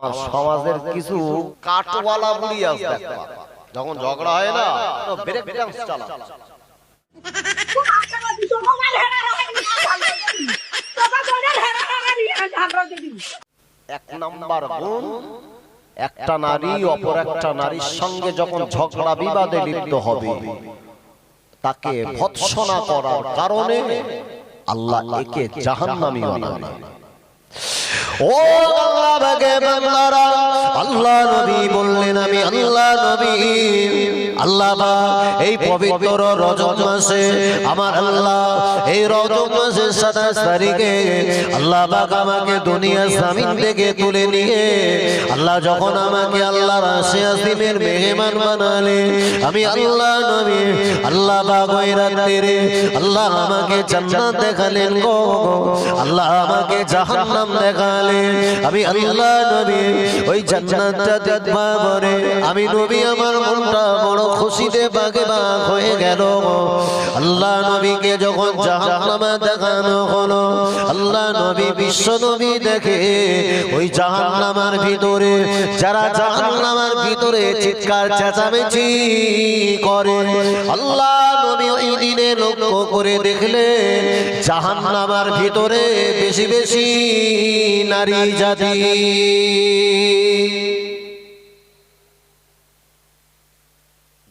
সমাজের কিছু কাটওয়ালা বুড়ি আছে যখন ঝগড়া হয় না ব্রেক ডান্স চালা এক নাম্বার গুণ একটা নারী অপর একটা নারীর সঙ্গে যখন ঝগড়া বিবাদে লিপ্ত হবে তাকে ভৎসনা করার কারণে আল্লাহ একে জাহান্নামী বানাবে আল্লাহ, বাগে নবী বললেন আমি, আল্লাহ নবী, আল্লাহ এই পবিত্র রজব মাসে আমার আল্লাহ, এই রজব মাসের সাতাশ তারিখে আল্লাহ পাক আমাকে দুনিয়া জামিন থেকে তুলে নিয়ে আল্লাহ যখন আমাকে আল্লাহ রাশে আসিমের মেহমান বানালে, আমি আল্লাহ নবী, আল্লাহ পাক ওই আল্লাহ আমাকে জান্নাত দেখালেন গো, আল্লাহ আমাকে জাহান্নাম দেখালেন। আমি আল্লাহ নবী ওই জান্নাতটা দেখবা পরে আমি নবী আমার মনটা বড় খুশিতে বাগে বাগ হয়ে গেল আল্লাহ নবীকে যখন জাহান্নামে দেখানো হলো আল্লাহ নবী বিশ্ব নবী দেখে ওই জাহান্নামার ভিতরে যারা জাহান্নামার ভিতরে চিৎকার চেঁচামেচি করে। আল্লাহ নবী ওই দিনে লক্ষ্য করে দেখলে জাহান্নামার ভিতরে বেশি বেশি নারী জাতি।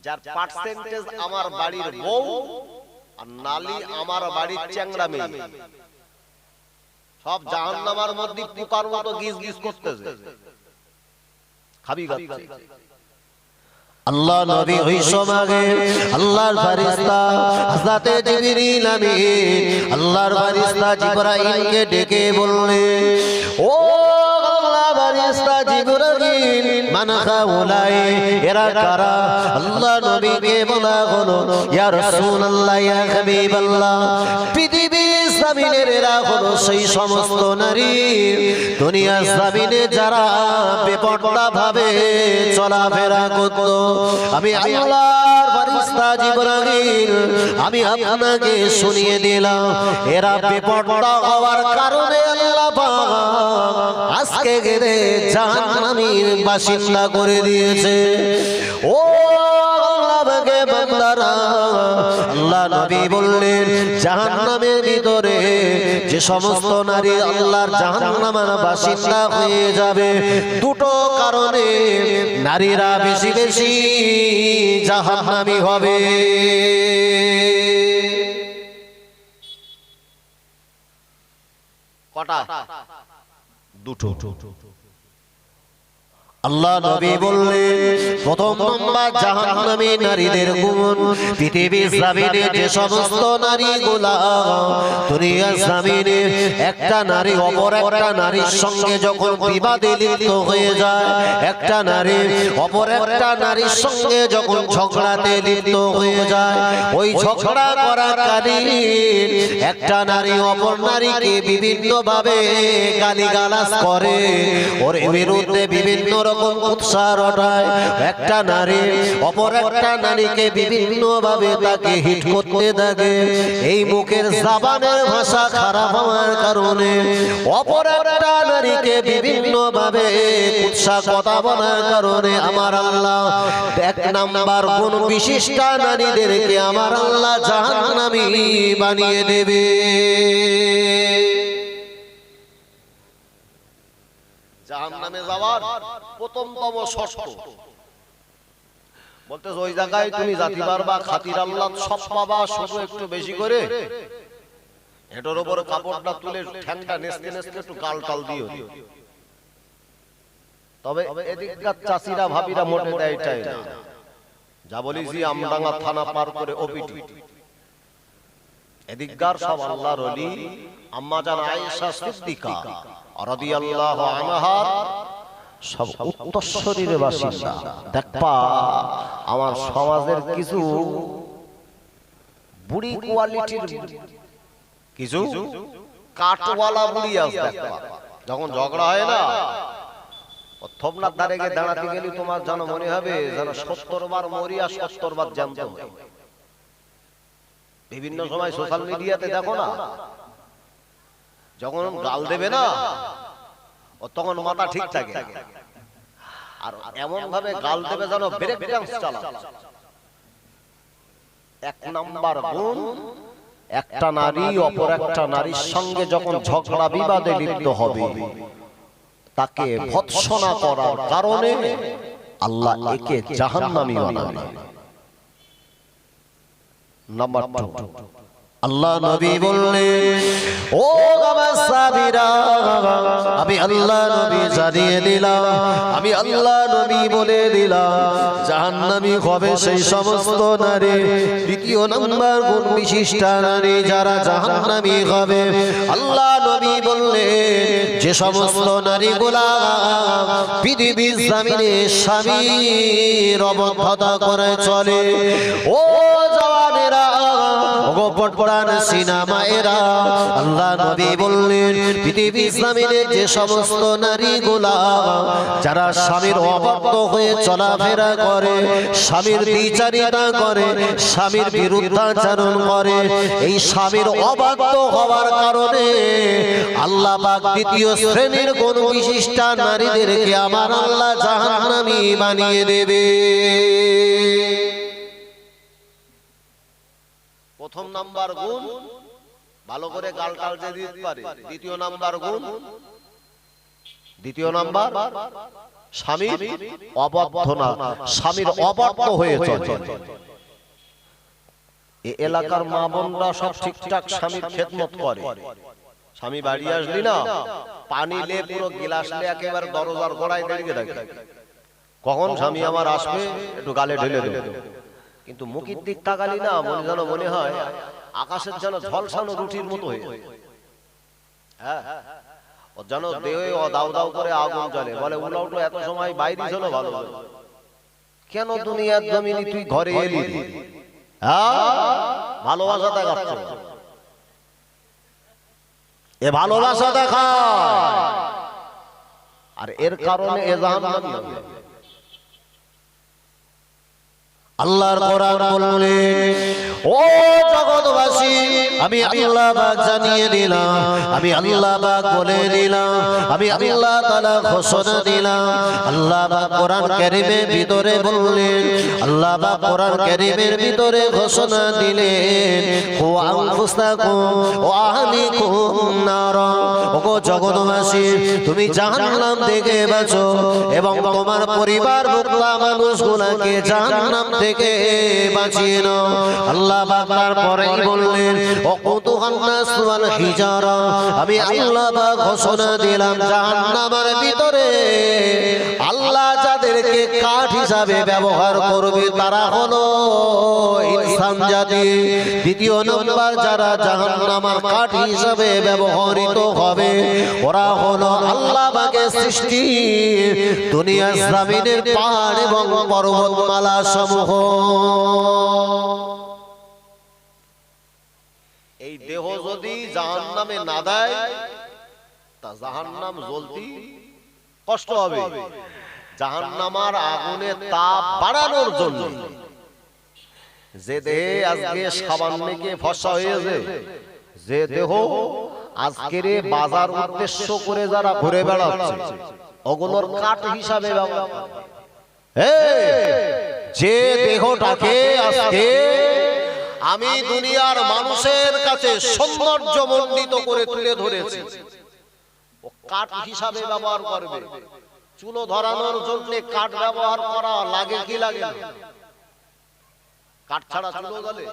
যার পার্সেন্টেজ আমার বাড়ির বউ আর নালি আমার বাড়ির চ্যাংড়া মেয়ে। সব জাহান্নামার মধ্যে পোকার মতো গিজ গিজ করতেছে। খাবি খাচ্ছে আল্লাহ নবী ওই সমাগে আল্লাহর ফারিস্তা হযরতে জিবরিল আমিন, আল্লাহর ফারিস্তা জিবরাইলকে ডেকে বললে ও আল্লাহ ফারিস্তা জিবরাইল মান খাউলাই এরা কারা? আল্লাহ নবীকে বলা হলো, ইয়া রাসূলুল্লাহ, ইয়া হাবিবাল্লাহ পৃথিবী জমিনের এরা হলো সেই সমস্ত নারী। দুনিয়া জমিনে যারা বেপর্দা ভাবে চলাফেরা করত, আমি আমি আপনাকে শুনিয়ে দিলাম, এরা বেপর্দা হওয়ার কারণে আজকে গেলে জাহান্নামীর বাসিন্দা করে দিয়েছে। ও আল্লাহ পাকে বান্দারা আল্লাহ নবী বললেন, জাহান্নামের ভিতরে যে সমস্ত নারী আল্লাহর জাহান্নামের বাসিন্দা হয়ে যাবে, দুটো কারণে নারীরা বেশি বেশি জাহান্নামী হবে। কটা? দুটো। আল্লাহ নবী বললেন প্রথম নম্বর জাহান্নামী নারীদের গুণ পৃথিবীর জমিনে যে সমস্ত নারীগুলা দুনিয়ার জমিনে একটা নারী অপর একটা নারীর সঙ্গে যখন বিবাদে লিপ্ত হয়ে যায় একটা নারী অপর একটা নারীর সঙ্গে যখন ঝগড়াতে লিপ্ত হয়ে যায় ওই ঝগড়া করাকালীন একটা নারী অপর নারীকে বিভিন্ন ভাবে গালিগালাজ করে। ওর বিরুদ্ধে বিভিন্ন রকম উৎসাহ রটায়। একটা নারী, অপর একটা নারীকে বিভিন্ন ভাবে তাকে হিট করতে থাকে। এই মুখের জাবানের ভাষা খারাপ হওয়ার কারণে অপর একটা নারীকে বিভিন্ন ভাবে উৎসাহ কথা বলার কারণে আমার আল্লাহ এক নাম্বার কোন বিশিষ্ট নারীদেরকে আমার আল্লাহ জাহান্নামী বানিয়ে দেবে। জাহান্নামে যাওয়ার প্রথমতম শর্ত বলতে ওই জায়গায় তুমি জাতি পারবা খাতির আল্লাহ সব পাবা, শুধু একটু বেশি করে। এটার উপর কাপড়টা তুলে ঠ্যাংটা নেসতে নেসতে একটু গাল টাল দিও। তবে এদিককার চাষিরা, ভাবিরা মোটে দেয় চাই না। যা বলি জি আমডাঙ্গা থানা পার করে ওপিটি। এদিককার সব আল্লাহর অলি আম্মা জান আয়েশা সিদ্দিকা। আমার সমাজের কিছু বুড়ি কোয়ালিটির কিছু কাটওয়ালা বুড়ি আছে যখন ঝগড়া হয় না ধারে গিয়ে দাঁড়াতে গেলে তোমার যেন মনে হবে, যেন বিভিন্ন সময় সোশ্যাল মিডিয়াতে দেখো না যখন গাল দেবে না তখন মাথা ঠিক থাকে আর এমন ভাবে গাল দেবে যেন ব্রেক ডান্স চালা এক নাম্বার গুণ একটা নারী অপর একটা নারীর সঙ্গে যখন ঝগড়া বিবাদে লিপ্ত হবে তাকে ভৎসনা করার কারণে আল্লাহ একে জাহান্নামী বানাবে। নাম্বার টু আল্লাহ নবী বললেন ও আমার সাবিরা আমি আল্লাহ নবী জানিয়ে দিলাম আমি আল্লাহ নবী বলে দিলাম জাহান্নামী হবে সেই সমস্ত নারী দ্বিতীয় নম্বর গুণ বিশিষ্ট নারী যারা জাহান্নামী হবে আল্লাহ নবী বললেন যে সমস্ত নারীগুলা পৃথিবীর জামিনে স্বামীর অবদ্ধতা করে চলে। ও গোপন পড়ান সিনেমা এরা। আল্লাহ নবী বললেন, পৃথিবী ইসলামের যে সমস্ত নারীগুলা, যারা স্বামীর অবাধ্য হয়ে চলাফেরা করে, স্বামীর বিচারিতা করে, স্বামীর বিরুদ্ধাচরণ করে, এই স্বামীর অবাধ্য হওয়ার কারণে আল্লাহ পাক দ্বিতীয় শ্রেণির কোন বিশিষ্টা নারীদেরকে আমার আল্লাহ জাহান্নামী বানিয়ে দেবে। প্রথম নাম্বার গুণ ভালো করে গাল টাল যে দিতে পারে। দ্বিতীয় নাম্বার গুণ দ্বিতীয় নাম্বার স্বামীর অবদ্ধ না স্বামীর অবদ্ধ হয়ে চলে। এ এলাকার মা বোনরা সব ঠিকঠাক স্বামীর খেদমত করে। স্বামী বাড়ি আসলি না পানি লে পুরো গিলাস লে একেবারে দরজার গোড়ায় দাঁড়িয়ে থাকে। কখন স্বামী আমার আসবে একটু গালে ঢেলে দেবে। কিন্তু মুখের দিক তাকালি না মনে যেন মনে হয় আকাশের যেন ঝলসানো রুটির মতো হয়ে যায়। হ্যাঁ ও যেন দেহে ও দাউ দাউ করে আগুন জ্বলে। বলে উলা উঠো এত সময় বাইরে ছিল ভালো। কেন দুনিয়ার জমিনি তুই ঘরে এলি? হ্যাঁ? ভালোবাসা দেখাচ্ছে। এ ভালোবাসা দেখা আর এর কারণে এ। আল্লাহর বললেন ও জগৎবাসী, আমি আল্লাহ পাক জানিয়ে দিলাম, আমি আল্লাহ পাক বলে দিলাম, আমি আল্লাহ তাআলা ঘোষণা দিলাম। আল্লাহ পাক কোরআন কারীমের ভিতরে বললেন আল্লাহ পাক কোরআন কারীমের ভিতরে ঘোষণা দিলেন, ও ও জগৎবাসী, তুমি জাহান্নাম থেকে বাঁচো এবং তোমার পরিবার মুক্তা মানুষগুলোকে জাহান্নাম থেকে বাঁচিয়ে নাও। আল্লাহ পাক তারপরেই বললেন ওকুতুহান নাস ওয়াল হিজারা আমি আল্লাহ পাক ঘোষণা দিলাম জাহান্নামের ভিতরে আল্লাহ যাদেরকে কাঠ হিসাবে ব্যবহার করবে তারা হলো ইনসান জাতি। দ্বিতীয় নম্বর যারা জাহান্নামের কাঠ হিসাবে ব্যবহৃত হবে ওরা হলো আল্লাহ পাকের সৃষ্টি। দুনিয়ার জমিনের পাহাড় এবং পর্বতমালা সমূহ এই দেহ যদি জাহান নামে না দেয়, তা জাহান নাম জ্বলতি কষ্ট হবে। জাহান নামার আগুনে তাপ বাড়ানোর জন্য। যে দেহে আজকে সাবান্নকে ফসা হয়েছে, যে দেহ আজকের বাজার উদ্দেশ্য করে যারা ঘুরে বেড়াচ্ছে ওগুলোর কাঠ হিসাবে যে দেহটাকে আজকে আমি দুনিয়ার মানুষের কাছে সৌন্দর্য মণ্ডিত করে তুলে ধরেছি। কাঠ হিসাবে ব্যবহার করবে। চুলো ধরানোর জন্য কাঠ ব্যবহার করা লাগে কি লাগে কাঠ ছাড়া চুলো গলে?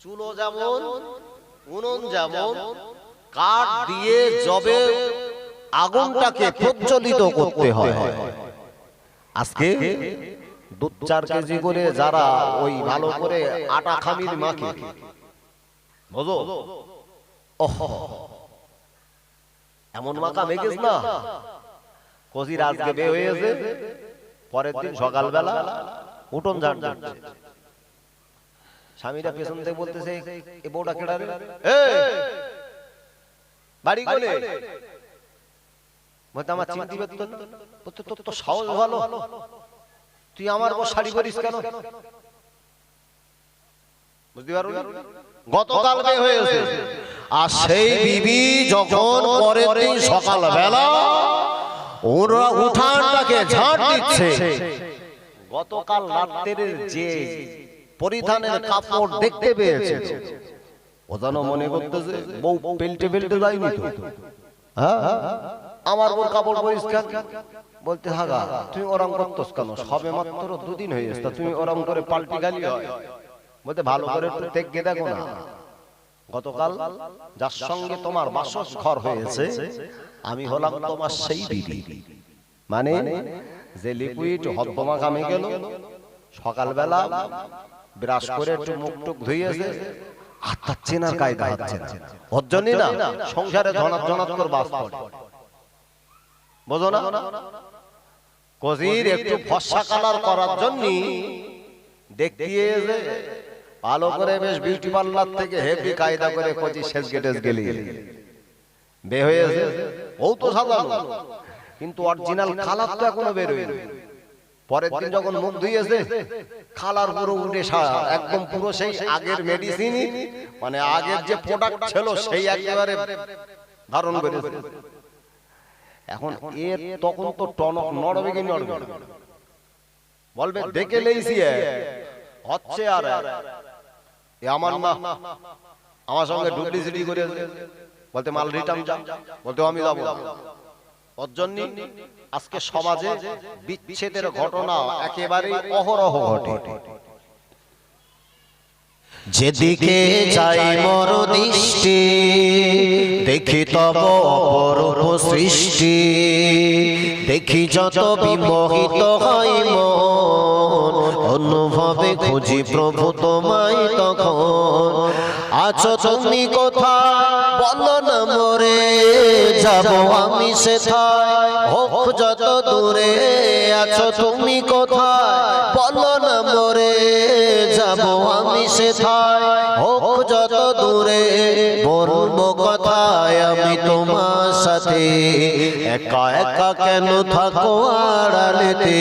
চুলো যেমন উনুন যেমন কাঠ দিয়ে জবে আগুনটাকে প্রজ্বলিত করতে হয়। আজকে দু চার কেজি করে যারা ওই ভালো করে আটা খামির মাখে। বুঝো? ওহ। এমন মাখা না? কজির আজকে বে হয়েছে পরের দিন সকালবেলা উঠোন ঝাড় স্বামীরা পেছন থেকে বলতেছে এ বউটা কেডা রে? বাড়ি কোনে? বলতে আমার চিনতে তোর তো সাহস ভালো। তুই আমার বউ শাড়ি করিস কেন? বুঝতে পারো গতকাল হয়েছে। আর সেই বিবি যখন পরের দিন সকালবেলা ওরা উঠানটাকে ঝাঁট দিচ্ছে। গতকাল রাত্রের যে পরিধানের কাপড় দেখতে পেয়েছে। ও যেন মনে করতেছে বউ পেল্টে পেল্টে যায়নি তো। হ্যাঁ আমার ওর কাপড় পরিষ্কার বলতে হাগা তুমি ওরম করতোস কেন? সবে মাত্র দুদিন হয়ে গেছে তুমি ওরম করে পাল্টি গালি হয়? বলতে, ভালো করে একটু দেখে দেখো না। গতকাল যার সঙ্গে তোমার বাসস ঘর হয়েছে, আমি হলাম তোমার সেই দিদি। মানে যে লিকুইড হদ্দমা কামে গেল, সকালবেলা ব্রাশ করে একটু মুখ টুক ধুইয়েছে, আর তার চেনার কায়দা হচ্ছে না। না, সংসারে ধনাত ধনাত করে বাস পড়ে বোঝো না? কজির একটু ফর্সা কালার করার জন্য দেখিয়ে যে ভালো করে বেশ বিউটি পার্লার থেকে হেভি কায়দা করে কচি শেষ গেটেস গেলি বে হয়েছে ও তো সাজানো কিন্তু অরিজিনাল কালার তো এখনও বের হয়নি পরের দিন যখন মুখ ধুইয়েছে কালার পুরো উঠে একদম পুরো সেই আগের মেডিসিন মানে আগের যে প্রোডাক্ট ছিল সেই একেবারে ধারণ করেছে। এখন এর তখন তো টনক নড়বে কি নড়বে। বলবে দেখে লেইছি হচ্ছে আর। এ আমার না। আমার সঙ্গে ডুপ্লিসিটি করে বলতে মাল রিটার্ন যা বলতে আমি যাব। ওর জন্য আজকে সমাজে বিচ্ছেদের ঘটনা একেবারে অহরহ ঘটে। যেদিকে যাই মর দৃষ্টি দেখি তব অপরূপ সৃষ্টি। দেখি যত বিমোহিত হয় মন, অনুভবে খুঁজি প্রভু তোমায় তখন। আছো তুমি কোথায়? বলো না মরে, যাব আমি সেথায়। হোক যত দূরে, আছো তুমি কোথায়? বলো যাব আমি হোক যত দূরে বলব কথায় আমি তোমার সাথে। একা একা কেন থাকো আড়ালেতে?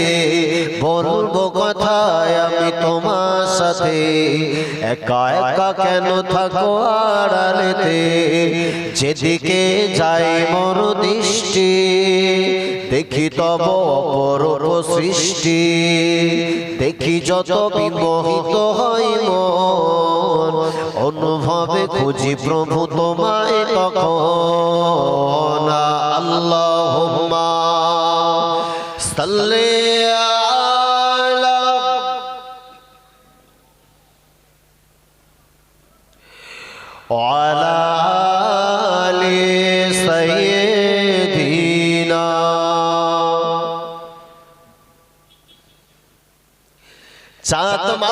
বলব কথায় আমি তোমার সাথে। একা একা কেন থাকো আড়ালেতে? যেদিকে যাই মর দৃষ্টি দেখি তব অপরূপ সৃষ্টি, দেখি যত বিমোহিত হয় মন, অনুভবে খুঁজি প্রভু তোমায় তখন। আল্লাহুম্মা সাল্লি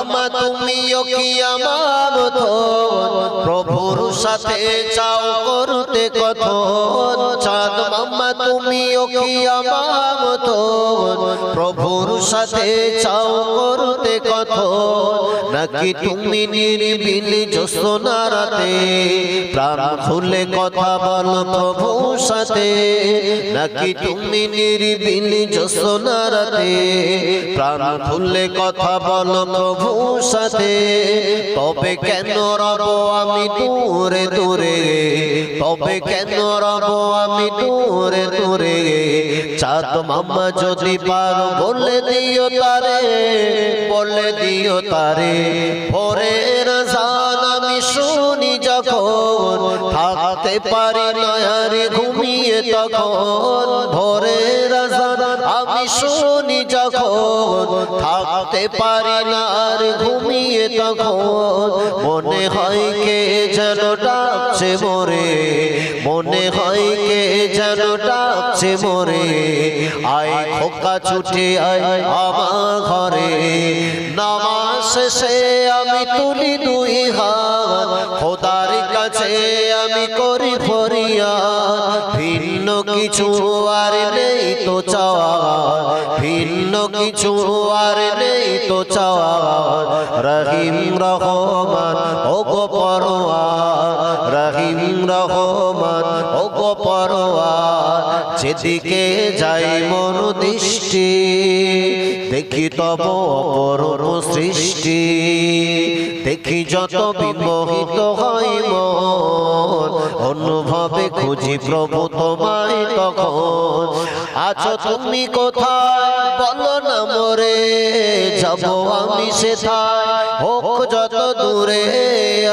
মামা তুমিও কি আমার মতন প্রভুর সাথে চাও করতে কথন চাঁদ মামা তুমিও কি আমার প্রভুর সাথে চাও করতে কথন নাকি তুমি নিরিবিলি জোসনা রাতে প্রাণ খুলে কথা বল প্রভুর সাথে? নাকি তুমি নিরিবিলি জোসনা রাতে প্রাণ খুলে কথা বলো প্রভুর সাথে? তবে কেন রব আমি দূরে দূরে। তবে কেন রব আমি দূরে দূরে? চাঁদ মামা যদি পারো বলে দিও তারে, বলে দিও তারে। ভোরের জান আমি শুনি যখন থাকতে পারি নয়ারে ঘুমিয়ে তখন ভোরের জান আমি শুনি যখন থাকতে পারি না ঘুমিয়ে তখন, মনে হয় কে যেন ডাকছে মোরে, মনে হয় কে যেন ডাকছে মোরে, আয় খোকা ছুটে আয় আমার ঘরে, নামাজ শেষে আমি তুলি দুই হাত, খোদার কাছে আমি করি ফরিয়া ভিন্ন কিছু আর নেই তো চাওয়া ভিন্ন কিছু আর নেই তো চাওয়া রহিম রহমান, ও গো পরোয়ার। রহিম রহমান, ও গো পরোয়ার। যেদিকে যাই মন দৃষ্টি, দেখি তব অপরূপ সৃষ্টি। দেখি যত বিমোহিত হয় মন। অনুভবে খুঁজি প্রভু তোমায় তখন। আছো তুমি কোথায়? বলো না মোরে। যাব আমি সেথায়। হোক যত দূরে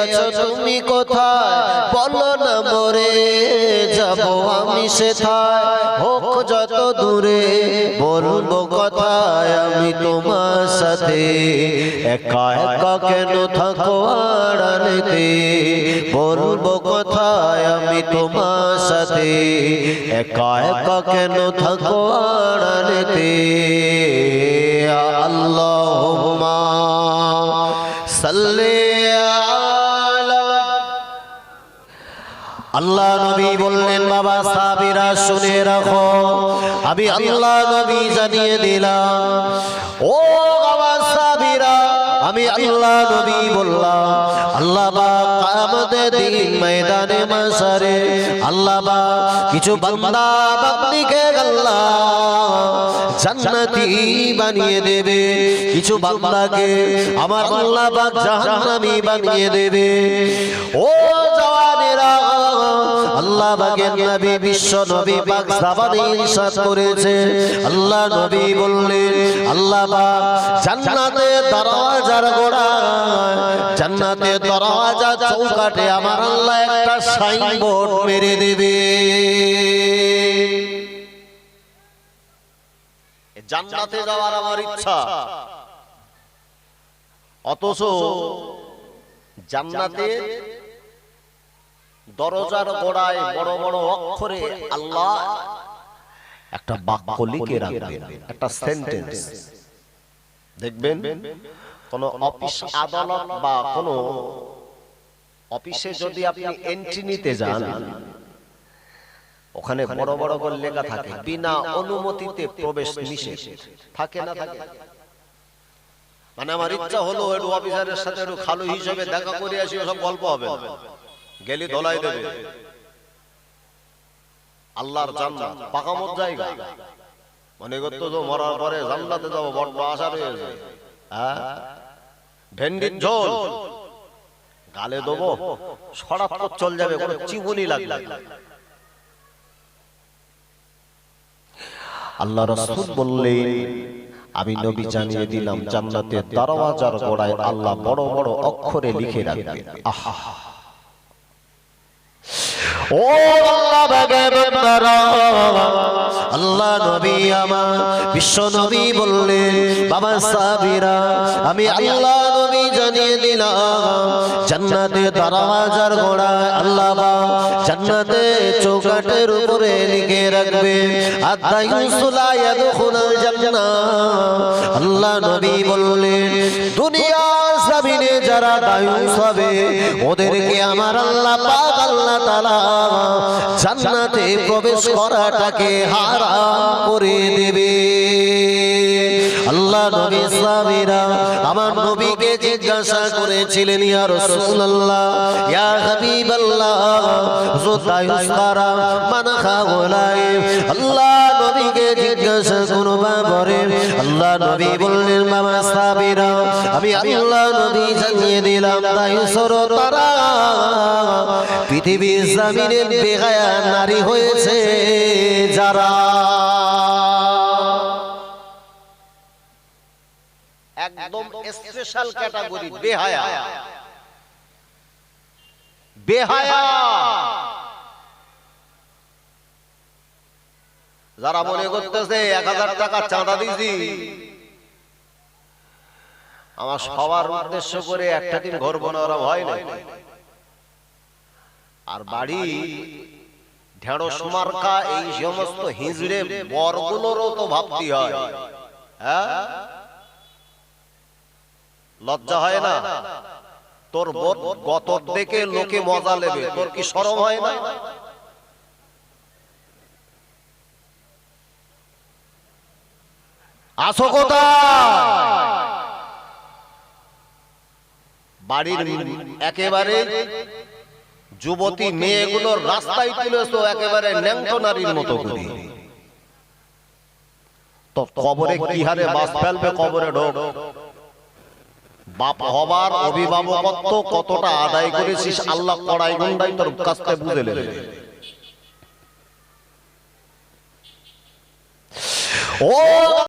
আছো তুমি কোথায়, বলো না মোরে, যাব আমি সেথায়। হোক যত দূরে বলব কথায়, আমি তোমার সাথে। একা একা কেন থাকো আড়ালেতে? বলব কথায়, আমি তোমার সাথে। একা একা কেন থাকো আড়ালেতে? আল্লাহ নবী বললেন, বাবা সাবিরা শুনে রাখো। আমি আল্লাহ নবী জানিয়ে দিলাম। ও বাবা সাবিরা আমি আল্লাহ নবী বললাম, আল্লাহ কামতের দিন ময়দানে মাসারে, আল্লাহ কিছু বান্দা বান্দিকে আল্লাহ জান্নাতি বানিয়ে দেবে। কিছু বান্দাকে আমার আল্লাহ জাহান্নামী বানিয়ে দেবে। ও আল্লাহ বাগের বিশ্ব নবী পাক আল্লাহ নবী বললেন, আল্লাহ পাক, জান্নাতে দরওয়াজার গোড়া আমার আল্লাহ দেবে। জান্নাতে যাওয়ার অথচ জান্নাতে দরজার গোড়ায় বড় বড় অক্ষরে আল্লাহ একটা বাক্য লিখে রাখবেন, একটা সেন্টেন্স দেখবেন, কোন অফিস আদালত বা কোন অফিসে যদি আপনি এন্ট্রি নিতে যান, ওখানে বড় বড় করে লেখা থাকে, বিনা অনুমতিতে প্রবেশ নিষেধ। থাকে না, থাকে? মানে আমার ইচ্ছা হলো অফিসারের সাথে একটু খালু হিসেবে দেখা করে আসি ওসব গল্প হবে। গেলি ধলাই দেবে। আল্লাহর জান্নাত পাকামত জায়গা। মনে করতো তো মরার পরে জান্নাতে যাব বড্ড আশা রয়েছে হ্যাঁ ভেন্ডির ঝোল। গালে দেবো সরাত চল যাবে কোনো চিবুনি লাগবে। আল্লাহ রাসূল বললেন আমি নবী জানিয়ে দিলাম জান্নাতের দরওয়াজার গোড়ায় আল্লাহ বড় বড় অক্ষরে লিখে রাখবেন। আহা ও আল্লাহ আল্লাহ নবী আমার, বিশ্ব নবী বললেন, বাবা সাবিরা আমি আল্লাহ নবী জানিয়ে দিলাম, জান্নাতে দরওয়াজার গোড়ায় আল্লাহ জান্নাতে চৌকাটের উপরে লিখে রাখবে আদায়ুসুলা ইয়াদখুলুল জান্নাহ। আল্লাহ নবী বললেন যারা দায়ুস হবে, ওদেরকে আমার আল্লাহ পাক, আল্লাহ তাআলা জান্নাতে প্রবেশ করাটাকে হারাম করে দেবে। আল্লাহ নবী সাহাবীরা আমার নবীকে জিজ্ঞাসা করেছিলেন, ইয়া রাসূলুল্লাহ, ইয়া হাবিবাল্লাহ জুতায়ুস কারা? মান খাওলাই আল্লাহ নবীকে জিজ্ঞাসা করবা পরে আল্লাহ নবী বললেন বাবা সাহাবীরা, আমি আল্লাহ নবী জানিয়ে দিলাম দায়ুসর তারা। পৃথিবীর জমিনের বেগায়া নারী হয়েছে যারা। স্পেশাল ক্যাটাগরি বেহায়া। বেহায়া। যারা মনে করতেছে এক হাজার টাকা চাঁদা দিয়েছি আমার সবার উদ্দেশ্য করে একটা দিন ঘর ওরা হয় না আর বাড়ি ঢেঁড়স মার্কা এই সমস্ত হিজড়ে বরগুলোরও তো ভাবতে হয়। হ্যাঁ। লজ্জা হয় না? তোর গত দেখে লোকে মজা নেবে। তোর কি সরম হয় না? আসো কোথায়? বাড়ির একেবারে যুবতী মেয়েগুলোর রাস্তায় তুলেছো একেবারে ন্যাংটো নারীর মতো করে। তো কবরে কি হারে বাস ফেলবে কবরে ঢোক? বাপ হবার অভিভাবকত্ব কতটা আদায় করেছিস? আল্লাহ কড়াই গুন্ডাই তোর কাছ বুঝে ও